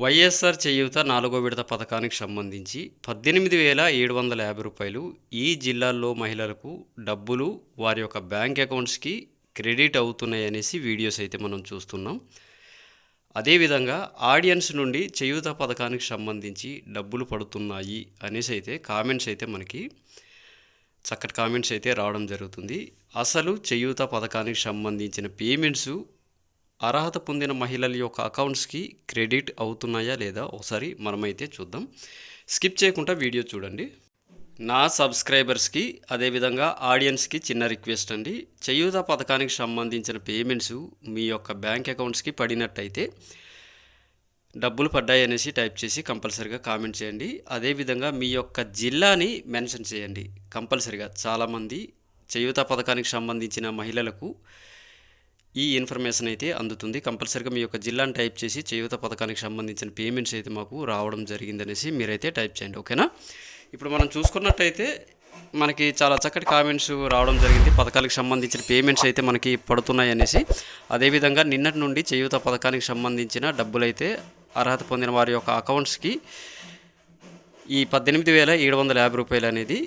వైఎస్ఆర్ చేయూత నాలుగో విడత పథకానికి సంబంధించి పద్దెనిమిది వేల ఏడు వందల యాభై రూపాయలు ఈ జిల్లాల్లో మహిళలకు డబ్బులు వారి యొక్క బ్యాంక్ అకౌంట్స్కి క్రెడిట్ అవుతున్నాయి అనేసి వీడియోస్ అయితే మనం చూస్తున్నాం. అదేవిధంగా ఆడియన్స్ నుండి చేయూత పథకానికి సంబంధించి డబ్బులు పడుతున్నాయి అనేసి అయితే కామెంట్స్ అయితే మనకి చక్కటి కామెంట్స్ అయితే రావడం జరుగుతుంది. అసలు చేయూత పథకానికి సంబంధించిన పేమెంట్స్ అర్హత పొందిన మహిళల యొక్క అకౌంట్స్కి క్రెడిట్ అవుతున్నాయా లేదా ఒకసారి మనమైతే చూద్దాం. స్కిప్ చేయకుండా వీడియో చూడండి. నా సబ్స్క్రైబర్స్కి అదేవిధంగా ఆడియన్స్కి చిన్న రిక్వెస్ట్ అండి. చేయూత పథకానికి సంబంధించిన పేమెంట్స్ మీ యొక్క బ్యాంక్ అకౌంట్స్కి పడినట్టయితే డబ్బులు పడ్డాయి అనేసి టైప్ చేసి కంపల్సరిగా కామెంట్ చేయండి. అదేవిధంగా మీ యొక్క జిల్లాని మెన్షన్ చేయండి కంపల్సరిగా. చాలామంది చేయూత పథకానికి సంబంధించిన మహిళలకు ఈ ఇన్ఫర్మేషన్ అయితే అందుతుంది. కంపల్సరిగా మీ యొక్క జిల్లాను టైప్ చేసి చేయూత పథకానికి సంబంధించిన పేమెంట్స్ అయితే మాకు రావడం జరిగిందనేసి మీరైతే టైప్ చేయండి ఓకేనా? ఇప్పుడు మనం చూసుకున్నట్టయితే మనకి చాలా చక్కటి కామెంట్స్ రావడం జరిగింది. పథకాలకు సంబంధించిన పేమెంట్స్ అయితే మనకి పడుతున్నాయి అనేసి అదేవిధంగా నిన్నటి నుండి చేయూత పథకానికి సంబంధించిన డబ్బులైతే అర్హత పొందిన వారి యొక్క అకౌంట్స్కి ఈ పద్దెనిమిది వేల ఏడు వందల యాభై రూపాయలు అనేది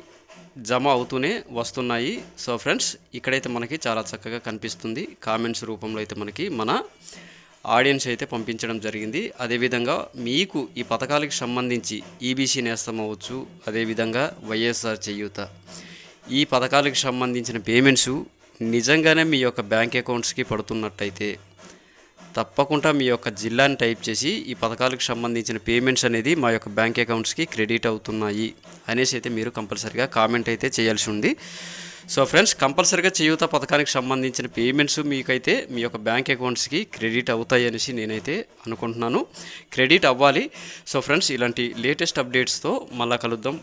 జమ అవుతూనే వస్తున్నాయి. సో ఫ్రెండ్స్ ఇక్కడైతే మనకి చాలా చక్కగా కనిపిస్తుంది. కామెంట్స్ రూపంలో అయితే మనకి మన ఆడియన్స్ అయితే పంపించడం జరిగింది. అదేవిధంగా మీకు ఈ పథకాలకు సంబంధించి ఈబీసీ నేస్తం అవ్వచ్చు అదేవిధంగా వైఎస్ఆర్ చేయూత. ఈ పథకాలకు సంబంధించిన పేమెంట్స్ నిజంగానే మీ యొక్క బ్యాంక్ అకౌంట్స్కి పడుతున్నట్టయితే తప్పకుండా మీ యొక్క జిల్లాని టైప్ చేసి ఈ పథకాలకు సంబంధించిన పేమెంట్స్ అనేది మా యొక్క బ్యాంక్ అకౌంట్స్కి క్రెడిట్ అవుతున్నాయి అనేసి అయితే మీరు కంపల్సరిగా కామెంట్ అయితే చేయాల్సి ఉంది. సో ఫ్రెండ్స్ కంపల్సరిగా చేయూత పథకానికి సంబంధించిన పేమెంట్స్ మీకైతే మీ యొక్క బ్యాంక్ అకౌంట్స్కి క్రెడిట్ అవుతాయి అనేసి నేనైతే అనుకుంటున్నాను. క్రెడిట్ అవ్వాలి. సో ఫ్రెండ్స్ ఇలాంటి లేటెస్ట్ అప్డేట్స్తో మళ్ళా కలుద్దాం.